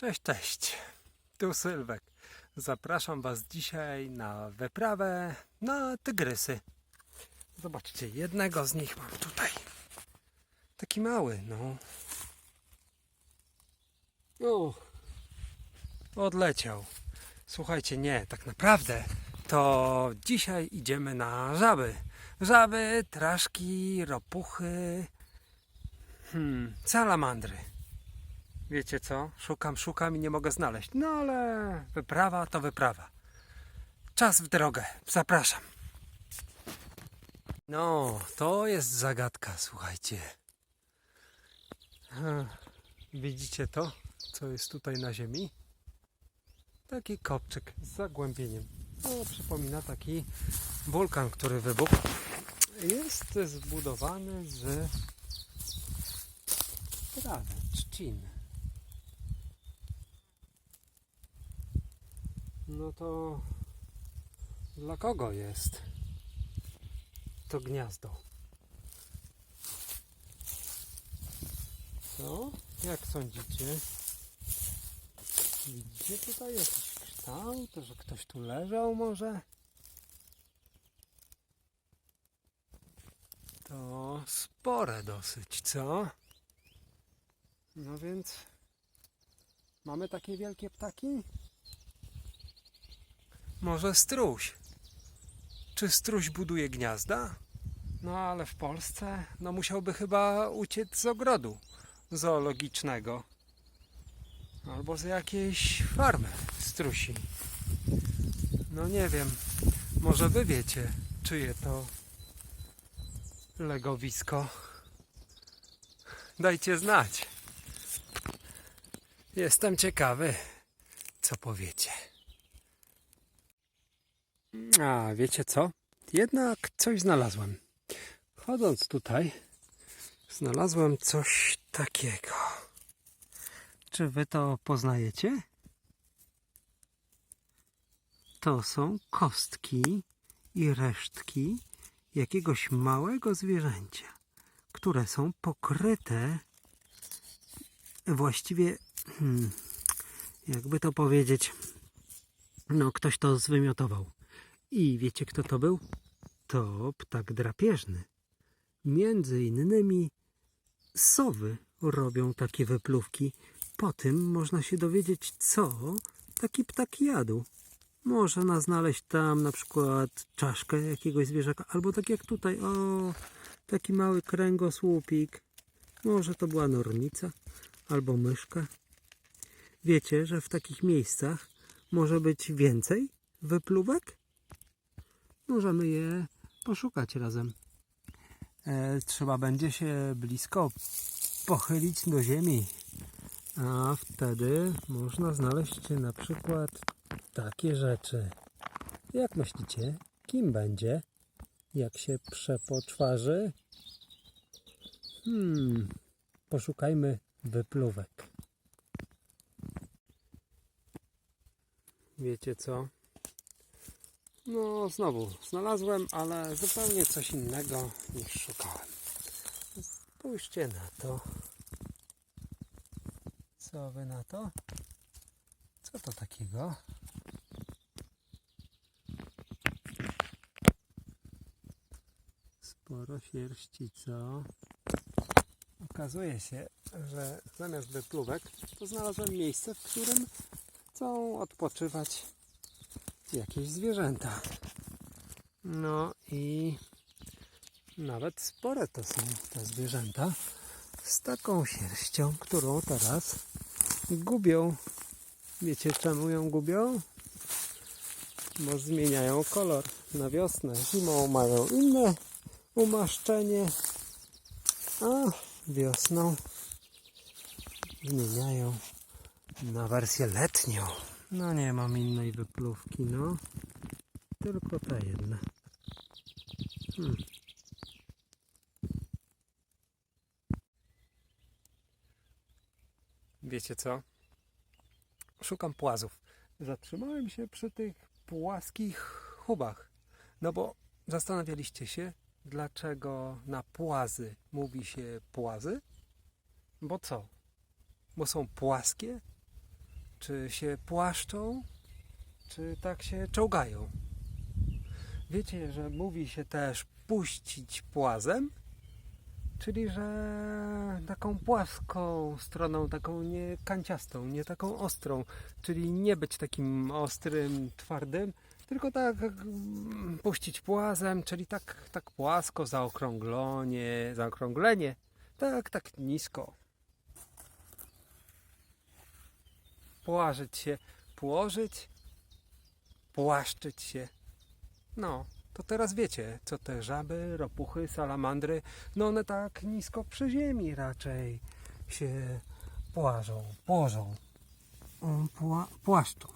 Cześć, cześć. Tu Sylwek. Zapraszam Was dzisiaj na wyprawę na tygrysy. Zobaczcie, jednego z nich mam tutaj. Taki mały, no. O, odleciał. Słuchajcie, nie, tak naprawdę to dzisiaj idziemy na żaby. Żaby, traszki, ropuchy, hmm, salamandry. Wiecie co? Szukam, szukam i nie mogę znaleźć. No ale wyprawa to wyprawa. Czas w drogę. Zapraszam. No, to jest zagadka, słuchajcie. Ha, Widzicie to, co jest tutaj na ziemi? Taki kopczyk z zagłębieniem. To przypomina taki wulkan, który wybuchł. Jest zbudowany z trawy, trzcin. No to dla kogo jest to gniazdo? Co? Jak sądzicie? Widzicie tutaj jakiś kształt, że ktoś tu leżał może? To spore dosyć, co? No więc mamy takie wielkie ptaki? Może struś? Czy struś buduje gniazda? No ale w Polsce no musiałby chyba uciec z ogrodu zoologicznego. Albo z jakiejś farmy strusi. No nie wiem. Może wy wiecie, czyje to legowisko. Dajcie znać. Jestem ciekawy, co powiecie. A wiecie co? Jednak coś znalazłem. Chodząc tutaj, znalazłem coś takiego. Czy wy to poznajecie? To są kostki i resztki jakiegoś małego zwierzęcia, które są pokryte właściwie, hmm, jakby to powiedzieć, no ktoś to zwymiotował. I wiecie kto to był? To ptak drapieżny. Między innymi sowy robią takie wypluwki. Po tym można się dowiedzieć, co taki ptak jadł. Można znaleźć tam na przykład czaszkę jakiegoś zwierzaka, albo tak jak tutaj, o, taki mały kręgosłupik. Może to była nornica, albo myszka. Wiecie, że w takich miejscach może być więcej wypluwek? Możemy je poszukać razem. E, trzeba będzie się blisko pochylić do ziemi, a wtedy można znaleźć na przykład takie rzeczy. Jak myślicie, kim będzie, jak się przepoczwarzy? Hmm, poszukajmy wypluwek. Wiecie co? No, znowu znalazłem, ale zupełnie coś innego niż szukałem. Spójrzcie na to. Co wy na to? Co to takiego? Sporo sierści, co? Okazuje się, że zamiast wypluwek, to znalazłem miejsce, w którym chcą odpoczywać jakieś zwierzęta. No i nawet spore to są te zwierzęta z taką sierścią, którą teraz gubią. Wiecie czemu ją gubią? Bo zmieniają kolor na wiosnę. Zimą mają inne umaszczenie, a wiosną zmieniają na wersję letnią. No nie mam innej wypluwki, no. Tylko ta jedna. Hmm. Wiecie co? Szukam płazów. Zatrzymałem się przy tych płaskich chubach. No bo zastanawialiście się, dlaczego na płazy mówi się płazy? Bo co? Bo są płaskie? Czy się płaszczą, czy tak się czołgają? Wiecie, że mówi się też puścić płazem? Czyli, że taką płaską stroną, taką nie kanciastą, nie taką ostrą, czyli nie być takim ostrym, twardym, tylko tak mm, puścić płazem, czyli tak, tak płasko, zaokrąglenie, zaokrąglenie, tak, tak nisko. Płażyć się, płożyć, płaszczyć się. No, to teraz wiecie, co te żaby, ropuchy, salamandry, no one tak nisko przy ziemi raczej się płażą, płożą, Mm, pła, płaszczą.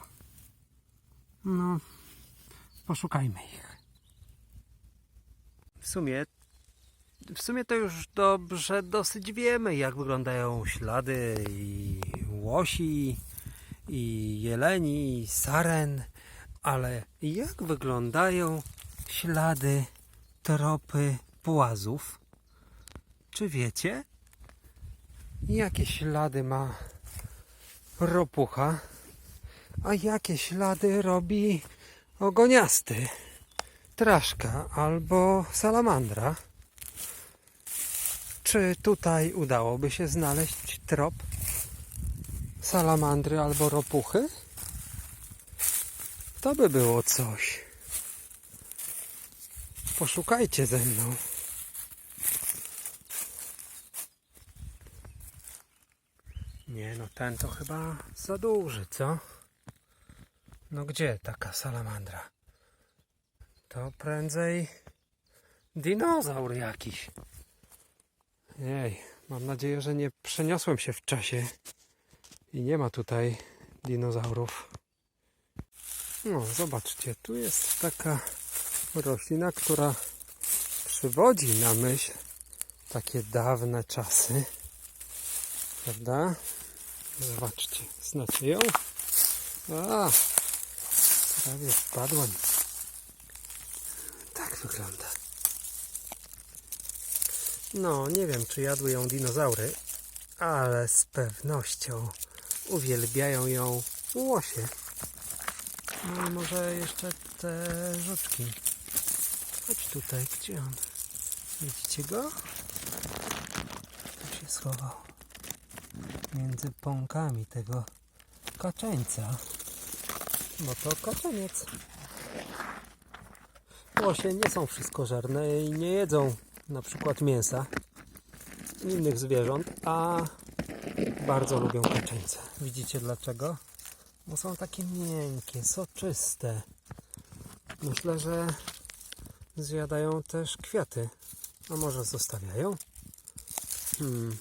No, poszukajmy ich. W sumie, w sumie to już dobrze dosyć wiemy, jak wyglądają ślady i łosi, i jeleni, i saren, ale jak wyglądają ślady, tropy płazów? Czy wiecie, jakie ślady ma ropucha, a jakie ślady robi ogoniasty, traszka albo salamandra? Czy tutaj udałoby się znaleźć trop salamandry albo ropuchy? To by było coś. Poszukajcie ze mną. Nie no, ten to chyba za duży, co? No gdzie taka salamandra? To prędzej dinozaur jakiś. Jej, mam nadzieję, że nie przeniosłem się w czasie i nie ma tutaj dinozaurów. No, zobaczcie, tu jest taka roślina, która przywodzi na myśl takie dawne czasy. Prawda? Zobaczcie, znacie ją? A, prawie wpadłem. Tak wygląda. No, nie wiem, czy jadły ją dinozaury, ale z pewnością uwielbiają ją łosie. No i może jeszcze te żuczki. Chodź tutaj, gdzie on? Widzicie go? Tu się schował. Między pąkami tego kaczeńca. Bo to kaczeniec. Łosie nie są wszystkożerne i nie jedzą na przykład mięsa innych zwierząt, a bardzo lubią kaczeńce. Widzicie dlaczego? Bo są takie miękkie, soczyste. Myślę, że zjadają też kwiaty. A może zostawiają? Hmm.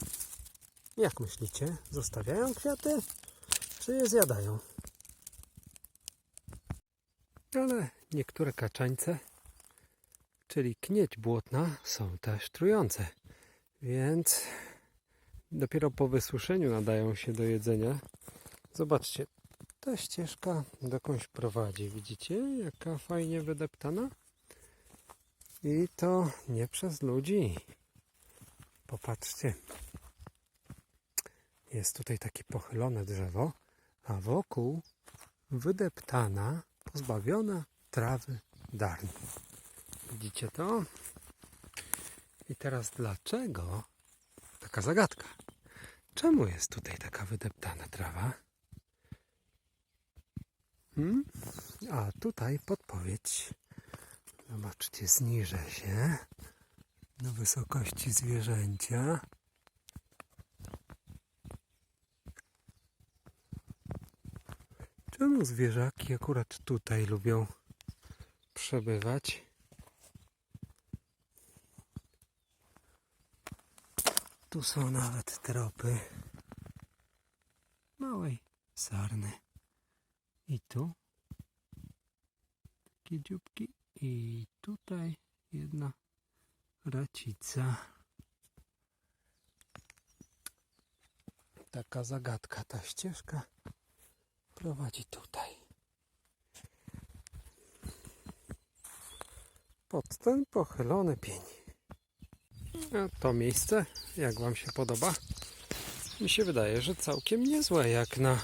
Jak myślicie? Zostawiają kwiaty? Czy je zjadają? Ale niektóre kaczańce, czyli knieć błotna, są też trujące. Więc dopiero po wysuszeniu nadają się do jedzenia. Zobaczcie, ta ścieżka dokądś prowadzi. Widzicie, jaka fajnie wydeptana? I to nie przez ludzi. Popatrzcie. Jest tutaj takie pochylone drzewo, a wokół wydeptana, pozbawiona trawy darni. Widzicie to? I teraz dlaczego taka zagadka? Czemu jest tutaj taka wydeptana trawa? Hmm? A tutaj podpowiedź. Zobaczcie, zniżę się do wysokości zwierzęcia. Czemu zwierzaki akurat tutaj lubią przebywać? Tu są nawet tropy małej sarny. I tu takie dzióbki i tutaj jedna racica. Taka zagadka, ta ścieżka prowadzi tutaj. Pod ten pochylony pień. To miejsce, jak Wam się podoba? Mi się wydaje, że całkiem niezłe jak na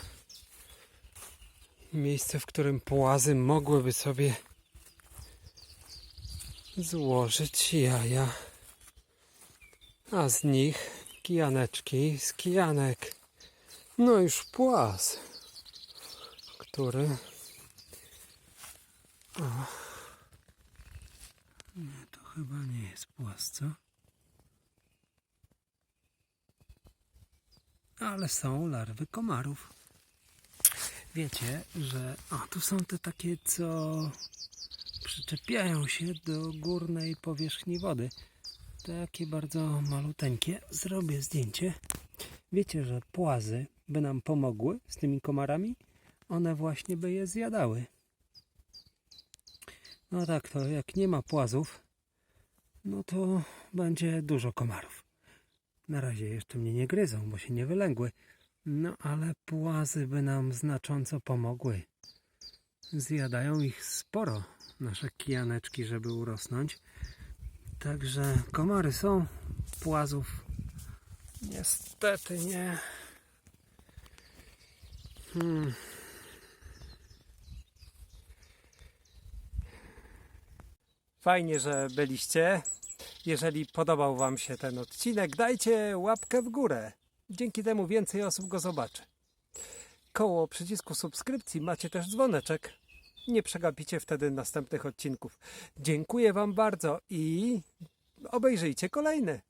Miejsce, w którym płazy mogłyby sobie złożyć jaja. A z nich kijaneczki z kijanek. No już płaz, który... O. Nie, to chyba nie jest płaz, co? Ale są larwy komarów. Wiecie, że... O, tu są te takie, co przyczepiają się do górnej powierzchni wody. Takie bardzo maluteńkie. Zrobię zdjęcie. Wiecie, że płazy by nam pomogły z tymi komarami? One właśnie by je zjadały. No tak, to jak nie ma płazów, no to będzie dużo komarów. Na razie jeszcze mnie nie gryzą, bo się nie wylęgły. No ale płazy by nam znacząco pomogły. Zjadają ich sporo, nasze kijaneczki, żeby urosnąć. Także komary są, płazów niestety nie. Hmm. Fajnie, że byliście. Jeżeli podobał Wam się ten odcinek, dajcie łapkę w górę. Dzięki temu więcej osób go zobaczy. Koło przycisku subskrypcji macie też dzwoneczek. Nie przegapicie wtedy następnych odcinków. Dziękuję Wam bardzo i obejrzyjcie kolejne.